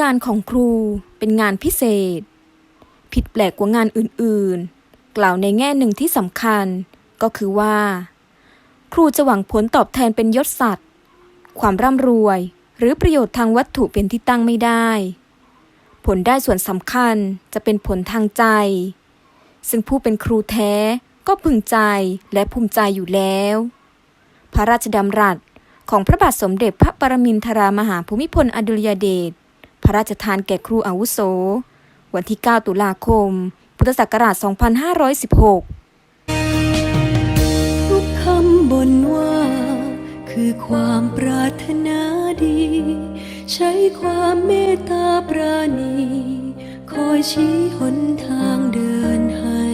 งานของครูเป็นงานพิเศษ ผิดแปลกกว่างานอื่นๆ กล่าวในแง่หนึ่งที่สำคัญ ก็คือว่า ครูจะหวังผลตอบแทนเป็นยศสัตว์ความร่ำรวยหรือประโยชน์ทางวัตถุเป็นที่ตั้งไม่ได้ ผลได้ส่วนสำคัญจะเป็นผลทางใจ ซึ่งผู้เป็นครูแท้ก็พึงใจและภูมิใจอยู่แล้ว พระราชดำรัสของพระบาทสมเด็จพระปรมินทรามหาภูมิพลอดุลยเดช พระราชทานแก่ครูอาวุโส วันที่ 9 ตุลาคม พุทธศักราช 2516 ทุกคำบนว่า คือความปรารถนาดี ใช้ความเมตตาปราณี คอยชี้หนทางเดินให้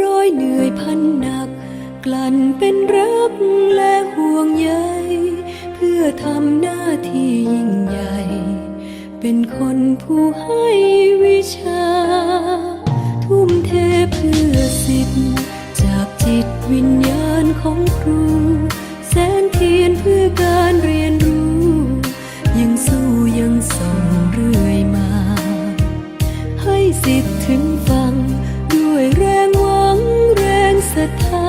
ร้อยเหนื่อยพันหนัก กลั่นเป็นรักและห่วงใยเพื่อทำหน้าที่ยิ่งใหญ่ เป็นคนผู้ให้วิชา ทุ่มเทเพื่อสิทธิ์ จากจิตวิญญาณของครู แสงเทียนเพื่อการเรียนรู้ ยังสู้ยังส่งเรื่อยมา ให้สิทธิ์ถึงฟัง ด้วยแรงหวังแรงศรัทธา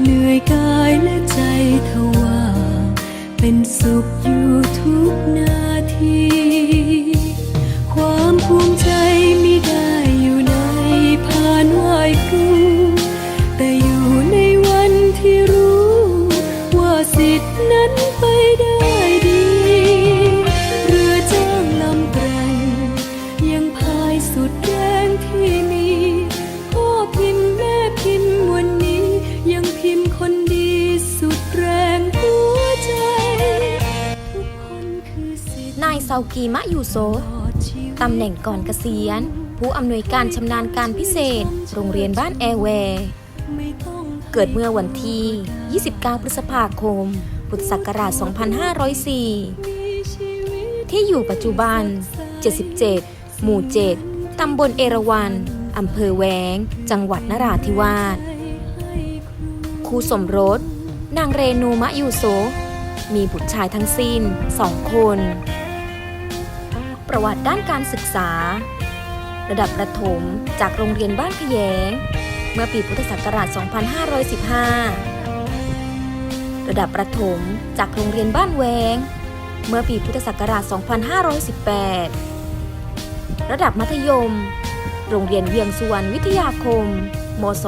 เหนื่อยกายและใจทว่า เป็นสุข กีมะยูโซตำแหน่งก่อนเกษียณ ผู้อำนวยการชำนาญการพิเศษ โรงเรียนบ้านแอร์แวร์เกิดเมื่อวันที่ 29 พฤษภาคม พุทธศักราช 2504 ที่อยู่ปัจจุบัน 77 หมู่ 7 ตำบลเอราวัณอำเภอแวง จังหวัดนราธิวาสคู่สมรส นางเรนูมะยูโซ มีบุตรชายทั้งสิ้นสองคน ประวัติด้านการศึกษา ระดับประถมจากโรงเรียนบ้านขยง เมื่อปีพุทธศักราช 2515 ระดับประถมจากโรงเรียนบ้านแวง เมื่อปีพุทธศักราช 2518 ระดับมัธยม โรงเรียนเวียงสุวรรณวิทยาคมมศ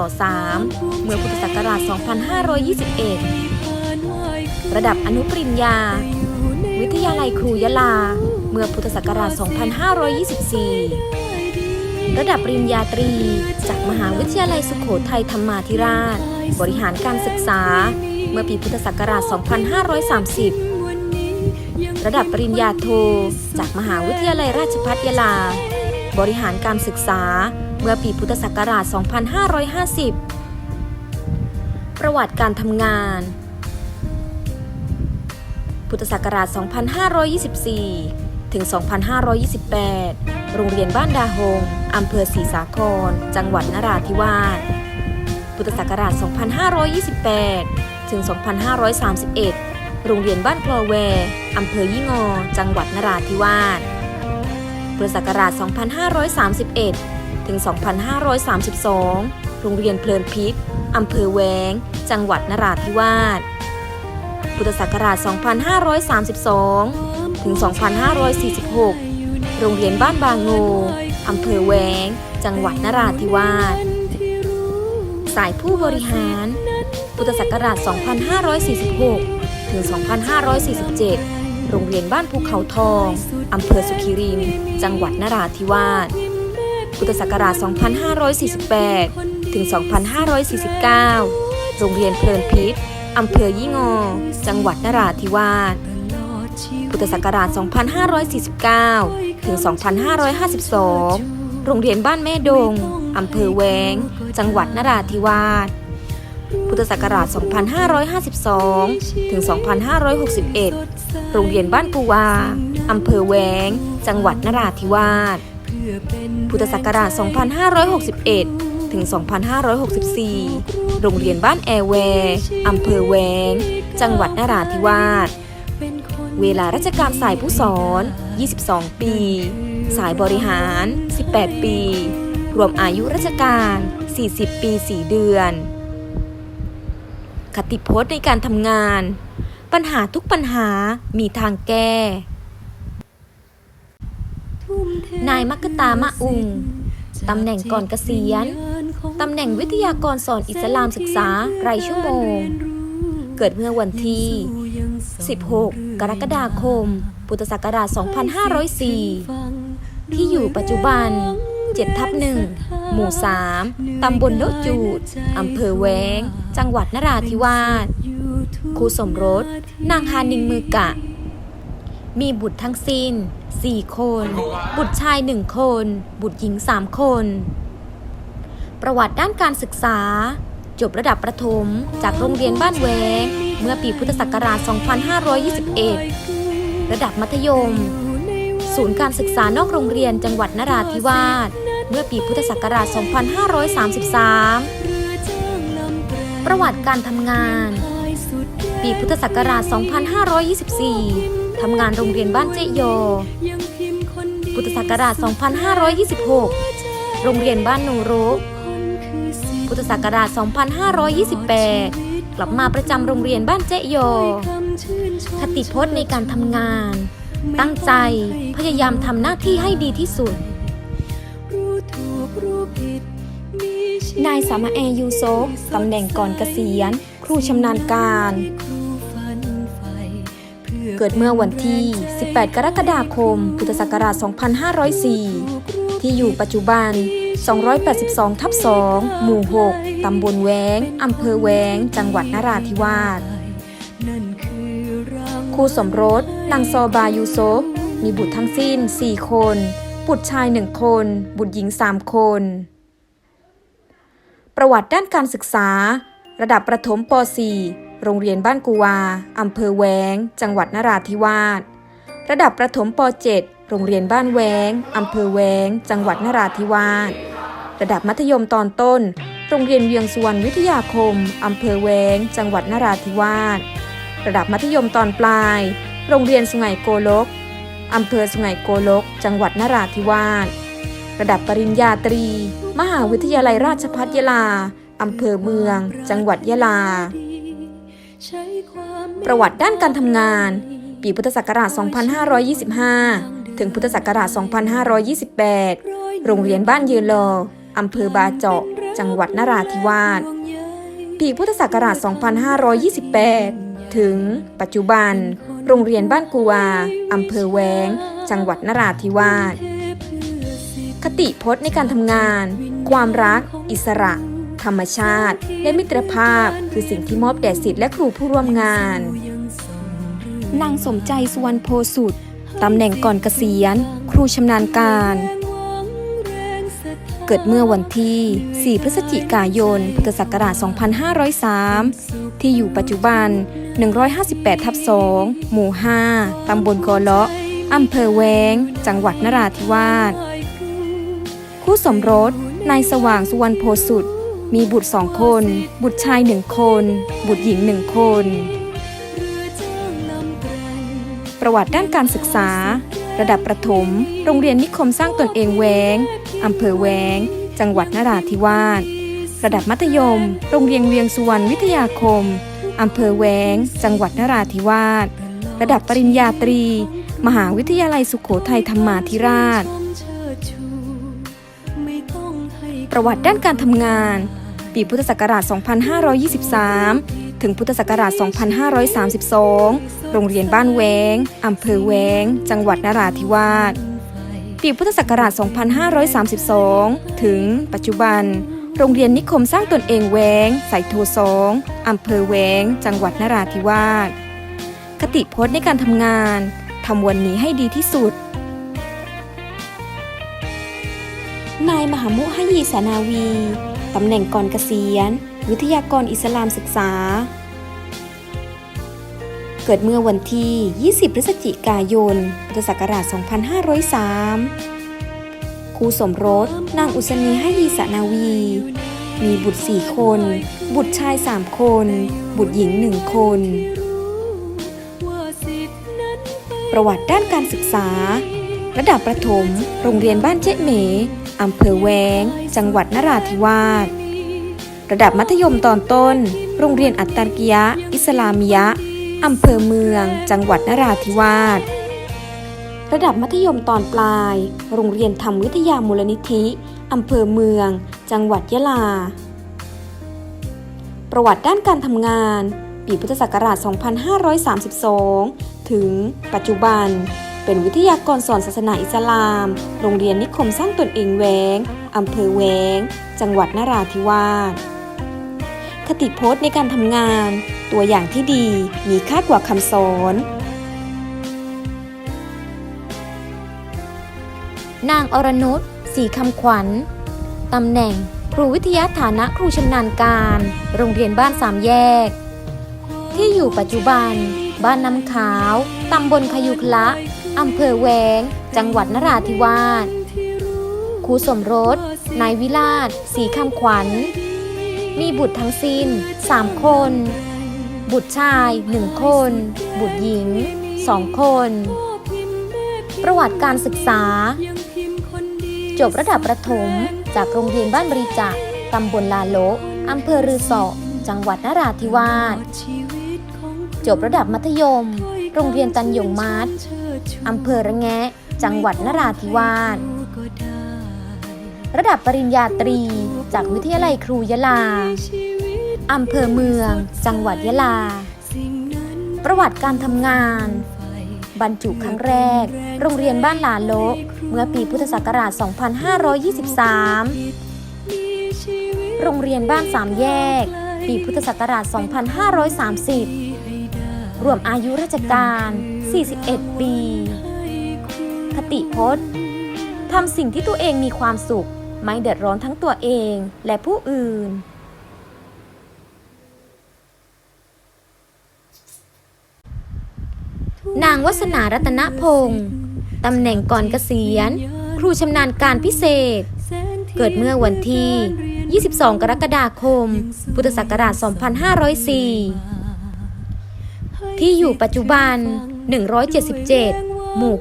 3เมื่อพุทธศักราช 2521 ระดับอนุปริญญา วิทยาลัยครูยะลา เมื่อพุทธศักราช 2524 ระดับปริญญาตรี จากมหาวิทยาลัยสุโขทัยธรรมาธิราช บริหารการศึกษา เมื่อปีพุทธศักราช 2530 ระดับปริญญาโท จากมหาวิทยาลัยราชภัฏยะลา บริหารการศึกษา เมื่อปีพุทธศักราช 2550 ประวัติการทำงานพุทธศักราช 2524 ถึง 2528 โรงเรียนบ้านดาหง อำเภอศรีสาคร จังหวัดนราธิวาส พุทธศักราช 2528 ถึง 2531 โรงเรียนบ้านคลอแวอำเภอยี่งอ จังหวัดนราธิวาส พุทธศักราช 2531 ถึง 2532 โรงเรียนเพลินพิษอำเภอแวง จังหวัดนราธิวาส พุทธศักราช 2532 ถึง 2546 โรงเรียนบ้านบางโงอำเภอแวง จังหวัดนราธิวาส สายผู้บริหาร พุทธศักราช 2546 ถึง 2547 โรงเรียนบ้านภูเขาทองอำเภอสุขิริน จังหวัดนราธิวาส พุทธศักราช 2548 ถึง 2549 โรงเรียนเพลินพิษอำเภอยี่งอ จังหวัดนราธิวาส ทธศักราช 2549 ถึง 2552 โรงเรียนบ้านแม่ดง อำเภอแวง จังหวัดนราธิวาส พุทธศักราช 2552 ถึง 2561 โรงเรียนบ้านปูวา อำเภอแวง จังหวัดนราธิวาส พุทธศักราช 2561 ถึง 2564 โรงเรียนบ้านแอร์แวร์อำเภอแวง จังหวัดนราธิวาส เวลาราชการสายผู้สอน 22 ปี สายบริหาร 18 ปี รวมอายุราชการ 40 ปี 4 เดือน คติพจน์ในการทำงาน ปัญหาทุกปัญหามีทางแก้ นายมักตามะอุงตำแหน่งก่อนเกษียณ ตำแหน่งวิทยากรสอนอิสลามศึกษารายชั่วโมง เกิดเมื่อวันที่ 16 กรกฎาคม พุทธศักราช 2504 ที่อยู่ปัจจุบัน 7 ทับ1หมู่ 3 ตำบลโลจูด อำเภอแวง จังหวัดนราธิวาสคู่สมรส นางฮานิงมือกะ มีบุตรทั้งสิ้น 4 คน บุตรชาย 1 คน บุตรหญิง 3 คน ประวัติด้านการศึกษา จบระดับประถม จากโรงเรียนบ้านแวงเมื่อปีพุทธศักราช 2521 ระดับมัธยม ศูนย์การศึกษานอกโรงเรียนจังหวัดนราธิวาสเมื่อปีพุทธศักราช 2533 ประวัติการทำงาน ปีพุทธศักราช 2524 ทำงานโรงเรียนบ้านเจโย พุทธศักราช 2526 โรงเรียนบ้านนโร พุทธศักราช 2528 กลับมาประจำโรงเรียนบ้านเจโย คติพจน์ในการทำงาน ตั้งใจพยายามทำหน้าที่ให้ดีที่สุด นายสามาแอยูโซฟตำแหน่งก่อนเกษียณ ครูชำนาญการเกิดเมื่อวันที่ 18 กรกฎาคม พุทธศักราช 2504 ที่อยู่ปัจจุบัน 282 ทับ 2 หมู่ 6 ตำบลแวง อำเภอแวง จังหวัดนราธิวาสคู่สมรส นางซอบายูโซฟ มีบุตรทั้งสิ้น 4 คน บุตรชาย 1 คน บุตรหญิง 3 คน ประวัติด้านการศึกษา ระดับประถมป .4 โรงเรียนบ้านกูวา อำเภอแวง จังหวัดนราธิวาส ระดับประถมป .7 โรงเรียนบ้านแวง อำเภอแวง จังหวัดนราธิวาส ระดับมัธยมตอนต้น โรงเรียนเวียงสุวรรณวิทยาคม อำเภอแวง จังหวัดนราธิวาส ระดับมัธยมตอนปลาย โรงเรียนสุไหงโกลก อำเภอสุไหงโกลก จังหวัดนราธิวาส ระดับปริญญาตรี มหาวิทยาลัยราชภัฏยะลา อำเภอเมือง จังหวัดยะลา ประวัติด้านการทำงาน ปีพุทธศักราช 2525 ถึงพุทธศักราช 2528 โรงเรียนบ้านเยลอ อำเภอบาเจาะ จังหวัดนราธิวาส ปีพุทธศักราช 2528 ถึงปัจจุบัน โรงเรียนบ้านกูวาอำเภอแวง จังหวัดนราธิวาส คติพจน์ในการทำงาน ความรัก อิสระ ธรรมชาติ และมิตรภาพ คือสิ่งที่มอบแด่ศิษย์และครูผู้ร่วมงาน นางสมใจสุวรรณโพสุดตำแหน่งก่อนเกษียณ ครูชำนาญการ เกิดเมื่อวันที่ 4 พฤศจิกายน พุทธศักราช 2503 ที่อยู่ปัจจุบัน 158 ทับ 2 หมู่ 5 ตำบลกอเลาะอำเภอแวง จังหวัดนราธิวาส คู่สมรส นายสว่างสุวรรณโพสุด มีบุตรสองคน บุตรชายหนึ่งคน บุตรหญิงหนึ่งคน ประวัติด้านการศึกษา ระดับประถม โรงเรียนนิคมสร้างตนเองแวง อำเภอแวง จังหวัดนราธิวาส ระดับมัธยม โรงเรียนเวียงสุวรรณวิทยาคม อำเภอแวง จังหวัดนราธิวาส ระดับปริญญาตรี มหาวิทยาลัยสุโขทัยธรรมาธิราช ประวัติด้านการทำงาน ปีพุทธศักราช 2523 ถึงพุทธศักราช 2532 โรงเรียนบ้านแวง อำเภอแวง จังหวัดนราธิวาส ปีพุทธศักราช 2532 ถึงปัจจุบัน โรงเรียนนิคมสร้างตนเองแวงสายโทสองอำเภอแวง จังหวัดนราธิวาส คติพจน์ในการทำงาน ทำวันนี้ให้ดีที่สุด นายมหามุฮยีสานาวี ตำแหน่งก่อนเกษียณ วิทยากรอิสลามศึกษา กิดเมื่อวันที่ 20 พฤศจิกายน พุทธศักราช 2503 คู่สมรส นางอุศนีฮยีสานาวี มีบุตร 4 คน บุตรชาย 3 คน บุตรหญิง 1 คน ประวัติด้านการศึกษา ระดับประถม โรงเรียนบ้านเจ๊เหมอำเภอแวง จังหวัดนราธิวาส ระดับมัธยมตอนต้น โรงเรียนอัตตากิยะ อิสลามิยะ อำเภอเมือง จังหวัดนราธิวาส ระดับมัธยมตอนปลาย โรงเรียนธรรมวิทยามูลนิธิอำเภอเมือง จังหวัดยะลา ประวัติด้านการทำงาน ปีพุทธศักราช 2532 ถึงปัจจุบัน เป็นวิทยากรสอนศาสนาอิสลาม โรงเรียนนิคมสร้างตนเองแวงอำเภอแวง จังหวัดนราธิวาสคติโพสต์ในการทำงาน ตัวอย่างที่ดีมีค่ากว่าคำสอนนางอรนุชศรีคำขวัญ ตำแหน่ง ครูวิทยาฐานะครูชำนาญการ โรงเรียนบ้านสามแยก ที่อยู่ปัจจุบัน บ้านน้ำขาว ตำบลพยุคละอำเภอแวง จังหวัดนราธิวาสครูสมรส นายวิลาศศรีคำขวัญ มีบุตรทั้งสิ้น 3 คน บุตรชาย1คน บุตรหญิง2คน ประวัติการศึกษา จบระดับประถม จากโรงเรียนบ้านบริจาคตำบลลาโลอำเภอรือสอจังหวัดนราธิวาส จบระดับมัธยม โรงเรียนตันยงมาศอำเภอระแงะ จังหวัดนราธิวาส ระดับปริญญาตรี จากวิทยาลัยครูยะลา อำเภอเมือง จังหวัดยะลา ประวัติการทำงาน บรรจุครั้งแรก โรงเรียนบ้านหลาโลก เมื่อปีพุทธศักราช 2523 โรงเรียนบ้านสามแยก ปีพุทธศักราช 2530 รวมอายุราชการ 41 ปี คติพจน์ทำสิ่งที่ตัวเองมีความสุข ไม่เดือดร้อนทั้งตัวเองและผู้อื่น นางวัฒนารัตนพงศ์ตำแหน่งก่อนเกษียณ ครูชำนาญการพิเศษ เกิดเมื่อวันที่ 22 กรกฎาคม พุทธศักราช 2504 ที่อยู่ปัจจุบัน 177 หมู่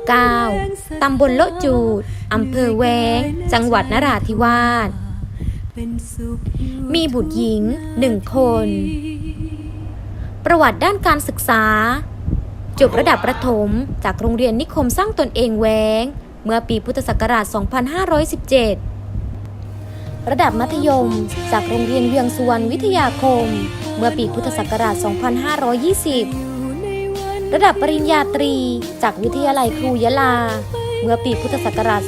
9 ตำบลโลจูด อำเภอแวง จังหวัดนราธิวาส มีบุตรหญิงหนึ่งคน ประวัติด้านการศึกษา จบระดับประถม จากโรงเรียนนิคมสร้างตนเองแวง เมื่อปีพุทธศักราช 2517 ระดับมัธยม จากโรงเรียนเวียงสุวรรณวิทยาคม เมื่อปีพุทธศักราช 2520 ระดับปริญญาตรี จากวิทยาลัยครูยะลา เมื่อปีพุทธศักราช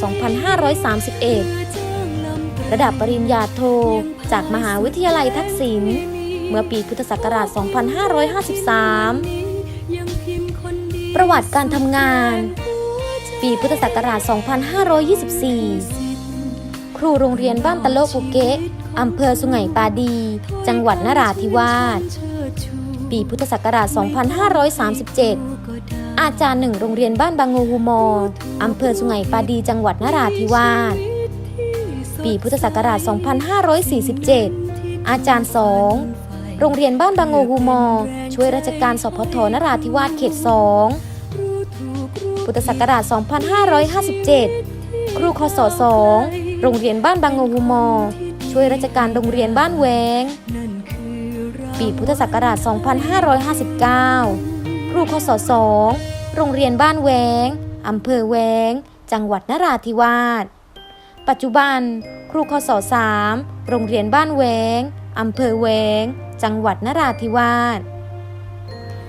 2531 ระดับปริญญาโท จากมหาวิทยาลัยทักษิณ เมื่อปีพุทธศักราช 2553 ประวัติการทำงาน ปีพุทธศักราช 2524 ครูโรงเรียนบ้านตะโลกภูเก็ตอำเภอสุไหงปาดี จังหวัดนราธิวาส ปีพุทธศักราช 2537 อาจารย์หนึ่งโรงเรียนบ้านบางงูฮูมออำเภอสุไหงปาดี จังหวัดนราธิวาส ปีพุทธศักราช 2547 อาจารย์สองโรงเรียนบ้านบางโงฮูมอ ช่วยราชการสพทนราธิวาสเขต2 พุทธศักราช 2557 ครูคศ2โรงเรียนบ้านบางงูมอ ช่วยราชการโรงเรียนบ้านแวง ปีพุทธศักราช 2559 ครูคศ2โรงเรียนบ้านแวงอำเภอแวง จังหวัดนราธิวาส ปัจจุบัน ครูคศ3โรงเรียนบ้านแวงอำเภอแวง จังหวัดนราธิวาส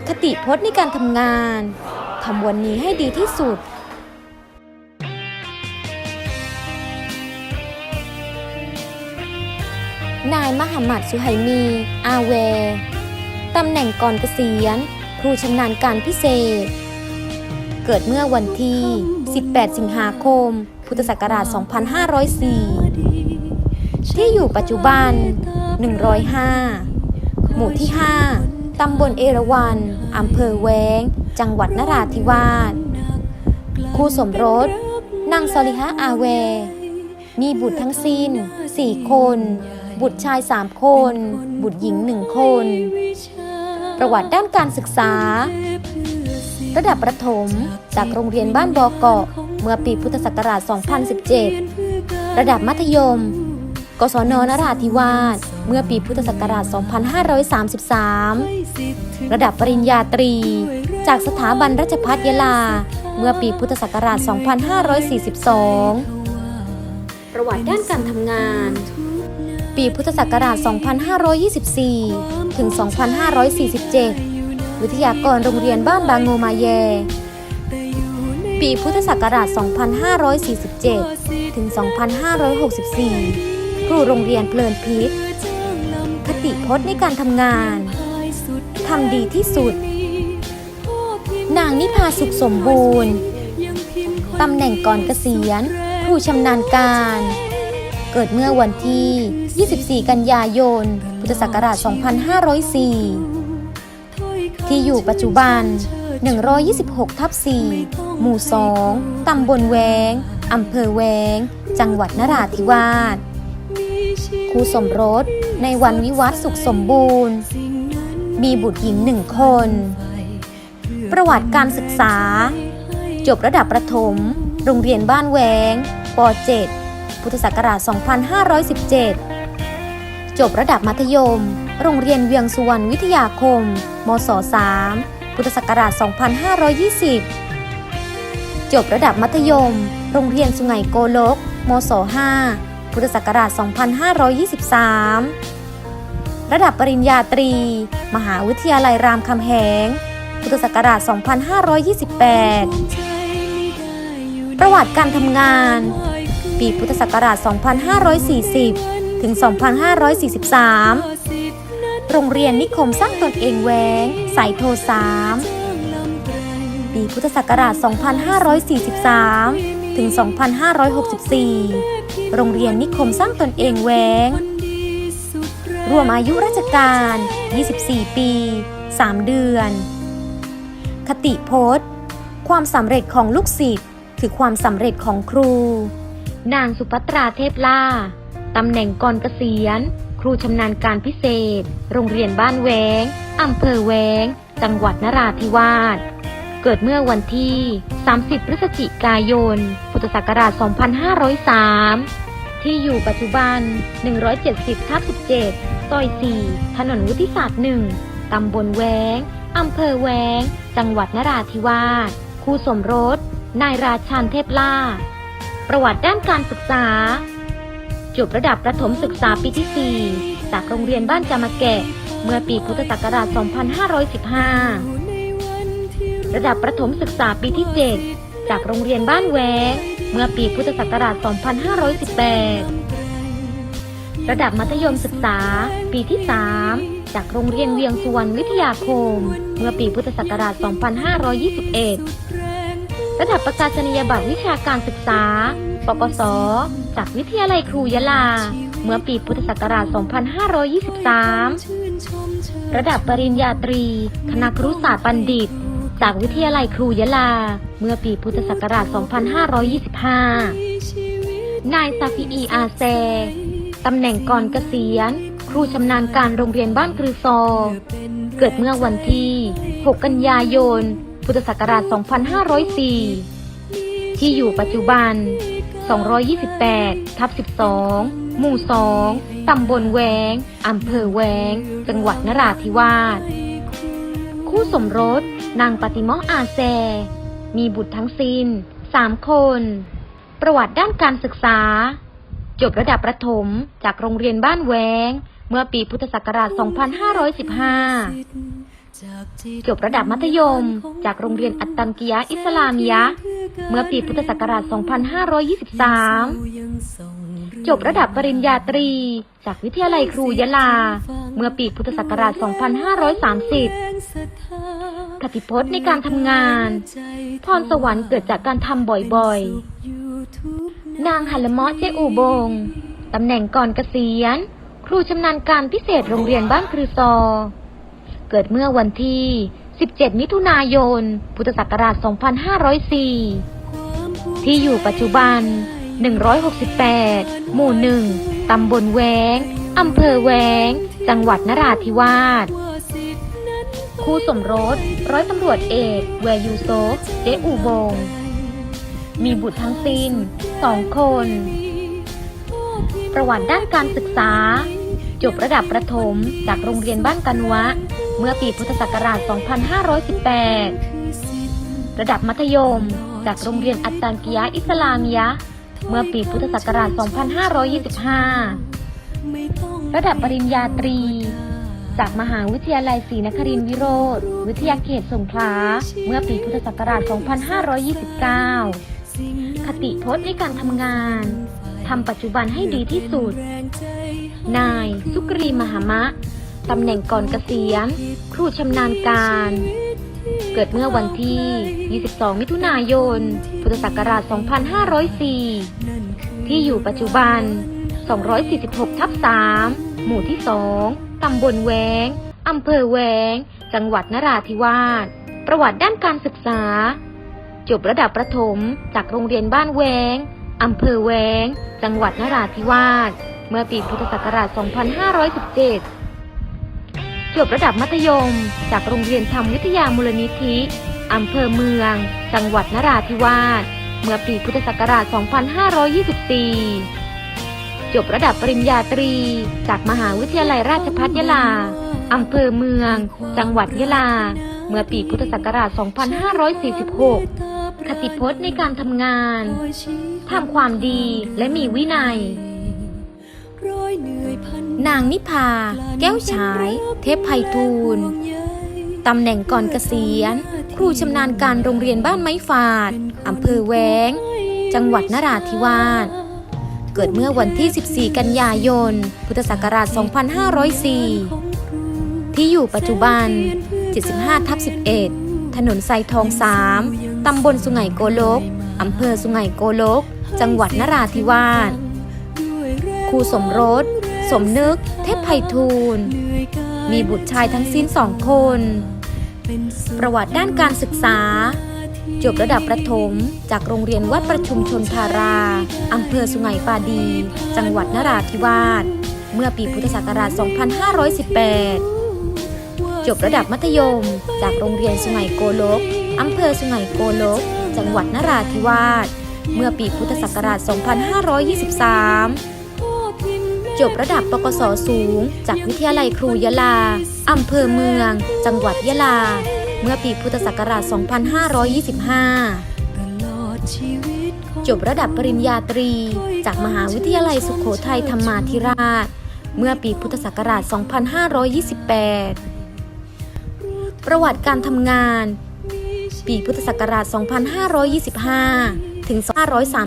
คติพจน์ในการทำงาน ทำวันนี้ให้ดีที่สุด นายมหามัดสุไหมี อาแวตำแหน่งก่อนเกษียณ ครูชำนาญการพิเศษ เกิดเมื่อวันที่ 18 สิงหาคม พุทธศักราช 2504 ที่อยู่ปัจจุบัน 105 หมู่ที่ 5 ตำบลเอราวัณอำเภอแวง จังหวัดนราธิวาส คู่สมรส นางซอลิฮะอาแวมีบุตรทั้งสิ้น4คน บุตรชาย3คน บุตรหญิง1คน ประวัติด้านการศึกษา ระดับประถม จากโรงเรียนบ้านบอเกาะ เมื่อปีพุทธศักราช 2017 ระดับมัธยม กศนนราธิวาส เมื่อปีพุทธศักราช 2533 ระดับปริญญาตรี จากสถาบันราชภัฏยะลา เมื่อปีพุทธศักราช 2542 ประวัติด้านการทำงาน ปีพุทธศักราช 2524 ถึง 2547 วิทยากรโรงเรียนบ้านบางโงมาแย ปีพุทธศักราช 2547 ถึง 2564 ครูโรงเรียนเพลินพิษค ติพจน์ในการทำงานทำดีที่สุด นางนิพาสุขสมบูรณ์ตำแหน่งก่อนเกษียณครูชำนาญการ เกิดเมื่อวันที่ 24 กันยายน พุทธศักราช 2504 ที่อยู่ปัจจุบัน 126 ทับ 4 หมู่ 2 ตำบลแวง อำเภอแวง จังหวัดนราธิวาสคู่สมรส ในวันวิวัฒน์สุขสมบูรณ์ มีบุตรหญิงหนึ่งคน ประวัติการศึกษา จบระดับประถม โรงเรียนบ้านแวงป .7 พุทธศักราช 2517 จบระดับมัธยม โรงเรียนเวียงสุวรรณวิทยาคม มศ 3 พุทธศักราช 2520 จบระดับมัธยม โรงเรียนสุไหงโกลก มศ 5 พุทธศักราช 2523 ระดับปริญญาตรี มหาวิทยาลัยรามคำแหง พุทธศักราช 2528 ประวัติการทำงาน ปีพุทธศักราช 2540 ถึง 2543 โรงเรียนนิคมสร้างตนเองแวงสายโท3 ปีพุทธศักราช 2543 ถึง 2564 โรงเรียนนิคมสร้างตนเองแวง รวมอายุราชการ 24 ปี 3 เดือน คติโพสต์ความสำเร็จของลูกศิษย์คือความสำเร็จของครู นางสุภัตราเทพล่าตำแหน่งก่อนเกษียณ ครูชำนาญการพิเศษ โรงเรียนบ้านแวงอำเภอแวง จังหวัดนราธิวาส เกิดเมื่อวันที่ 30 พฤศจิกายน พุทธศักราช 2503 ที่อยู่ปัจจุบัน 170ทับ17 ซอย 4 ถนนวุฒิศาสตร์ 1 ตำบลแวง อำเภอแวง จังหวัดนราธิวาส คู่สมรส นายราชันเทพล่า ประวัติด้านการศึกษา จบระดับประถมศึกษาปีที่ 4 จากโรงเรียนบ้านจามะแกะ เมื่อปีพุทธศักราช 2515 ระดับประถมศึกษาปีที่ 7 จากโรงเรียนบ้านแวงเมื่อปีพุทธศักราช 2518 ระดับมัธยมศึกษา ปีที่ 3 จากโรงเรียนเวียงสุวรรณวิทยาคม เมื่อปีพุทธศักราช 2521 ระดับประกาศนียบัตรวิชาการศึกษา ปกศ จากวิทยาลัยครูยะลา เมื่อปีพุทธศักราช 2523 ระดับปริญญาตรี คณะครุศาสตร์บัณฑิต จากวิทยาลัยครูยะลา เมื่อปีพุทธศักราช 2525 นายซาฟิอีอาแซตำแหน่งก่อนเกษียณ ครูชำนาญการโรงเรียนบ้านกรือซอ เกิดเมื่อวันที่ 6 กันยายน พุทธศักราช 2504 ที่อยู่ปัจจุบัน 228 ทับ 12 หมู่ 2 ตำบลแวง อำเภอแวง จังหวัดนราธิวาส คู่สมรส นางปฏิเมออาแซมีบุตรทั้งสิ้น3คน ประวัติด้านการศึกษา จบระดับประถมจากโรงเรียนบ้านแวง เมื่อปีพุทธศักราช 2515 จบระดับมัธยมจากโรงเรียนอัตตันกิยะอิสลามยะ เมื่อปีพุทธศักราช 2523 จบระดับปริญญาตรี จากวิทยาลัยครูยะลา เมื่อปีพุทธศักราช 2530 คติพจน์ในการทำงาน พรสวรรค์เกิดจากการทำบ่อยๆ นางฮัลละเมอเจอูบง ตำแหน่งก่อนเกษียณ ครูชำนาญการพิเศษโรงเรียนบ้านครือซอ เกิดเมื่อวันที่ 17 มิถุนายน พุทธศักราช 2504 ที่อยู่ปัจจุบัน 168 หมู่หนึ่งตำบลแวง อำเภอแวง จังหวัดนราธิวาส คู่สมรส ร้อยตำรวจเอกแวยูโซเดอูบง มีบุตรทั้งสิ้นสองคน ประวัติด้านการศึกษา จบระดับประถมจากโรงเรียนบ้านกันวะ เมื่อปีพุทธศักราช 2518 ระดับมัธยมจากโรงเรียนอัตตันกิยะอิสลามิยะ เมื่อปีพุทธศักราช 2525 ระดับปริญญาตรี จากมหาวิทยาลัยศรีนครินทรวิโรธ วิทยาเขตสงขลา เมื่อปีพุทธศักราช 2529 คติพจน์ในการทำงาน ทำปัจจุบันให้ดีที่สุด นายสุกรีมหามะ ตำแหน่งก่อนเกษียณ ครูชำนาญการ เกิดเมื่อวันที่ 22 มิถุนายน พุทธศักราช 2504 ที่อยู่ปัจจุบัน 246 ทับ 3 หมู่ที่ 2 ตำบลแวงอำเภอแวง จังหวัดนราธิวาส ประวัติด้านการศึกษา จบระดับประถมจากโรงเรียนบ้านแวงอำเภอแวง จังหวัดนราธิวาส เมื่อปีพุทธศักราช 2517 จบระดับมัธยม จากโรงเรียนธรรมวิทยามูลนิธิอำเภอเมือง จังหวัดนราธิวาส เมื่อปีพุทธศักราช 2524 จบระดับปริญญาตรี จากมหาวิทยาลัยราชภัฏยะลา อำเภอเมือง จังหวัดยะลา เมื่อปีพุทธศักราช 2546 คติพจน์ในการทำงาน ทำความดีและมีวินัย นางนิพา แก้วฉาย เทพไพฑูรย์ตำแหน่งก่อนเกษียณ ครูชำนาญการโรงเรียนบ้านไม้ฝาด อำเภอแวง จังหวัดนราธิวาส เกิดเมื่อวันที่ 14 กันยายน พุทธศักราช 2504 ที่อยู่ปัจจุบัน 75ทับ11 ถนนไซทอง 3 ตำบลสุไหงโกลก อำเภอสุไหงโกลก จังหวัดนราธิวาสครูสมรส สมนึก เทพไพฑูรย์มีบุตรชายทั้งสิ้นสองคน ประวัติด้านการศึกษา จบระดับประถม จากโรงเรียนวัดประชุมชนทาราอำเภอสุไหงปาดี จังหวัดนราธิวาส เมื่อปีพุทธศักราช 2518 จบระดับมัธยม จากโรงเรียนสุไหงโกลกอำเภอสุไหงโกลก จังหวัดนราธิวาส เมื่อปีพุทธศักราช 2523จบระดับปกศสูง จากวิทยาลัยครูยะลา อำเภอเมือง จังหวัดยะลา เมื่อปีพุทธศักราช 2525 จบระดับปริญญาตรี จากมหาวิทยาลัยสุขโขทัยธรรมาธิราช เมื่อปีพุทธศักราช 2528 ประวัติการทำงาน ปีพุทธศักราช 2525 ถึง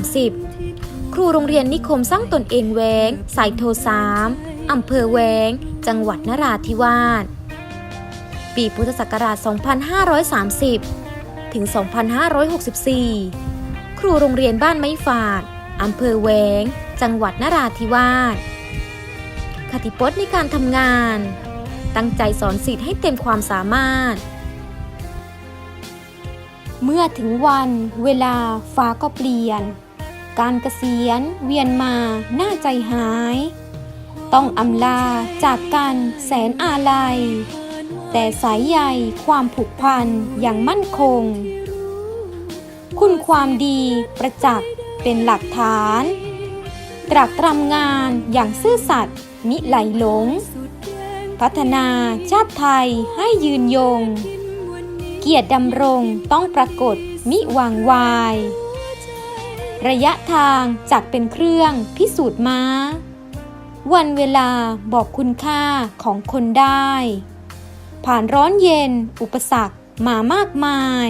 2530 ครูโรงเรียนนิคมสร้างตนเองแวง สายโทสามอำเภอแวง จังหวัดนราธิวาส ปีพุทธศักราช 2530 ถึง 2564 ครูโรงเรียนบ้านไม้ฝาด อำเภอแวง จังหวัดนราธิวาส คติพจน์ในการทำงาน ตั้งใจสอนสิทธิ์ให้เต็มความสามารถ เมื่อถึงวันเวลาฟ้าก็เปลี่ยน การเกษียณเวียนมาหน้าใจหาย ต้องอำลาจากกันแสนอาลัย แต่สายใยความผูกพันอย่างมั่นคง คุณความดีประจักษ์เป็นหลักฐาน ตรักตรำงานอย่างซื่อสัตย์มิไหลหลง พัฒนาชาติไทยให้ยืนยง เกียรติดำรงต้องปรากฏมิวางวาย ระยะทางจักเป็นเครื่องพิสูจน์มาวันเวลาบอกคุณค่าของคนได้ ผ่านร้อนเย็น อุปสรรคมามากมาย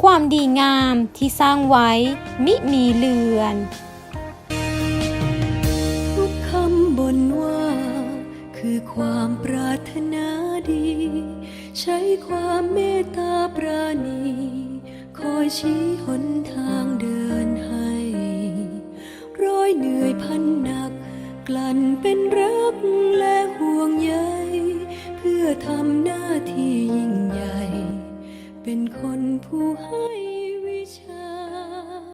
ความดีงามที่สร้างไว้มิมีเลือน ทุกคำบนว่า คือความปรารถนาดี ใช้ความเมตตาปราณี คอยชี้หนทางเดินให้ ร้อยเหนื่อยพันหนัก กลั่นเป็นรักและห่วงใย พื่อทำหน้าที่ยิ่งใหญ่ เป็นคนผู้ให้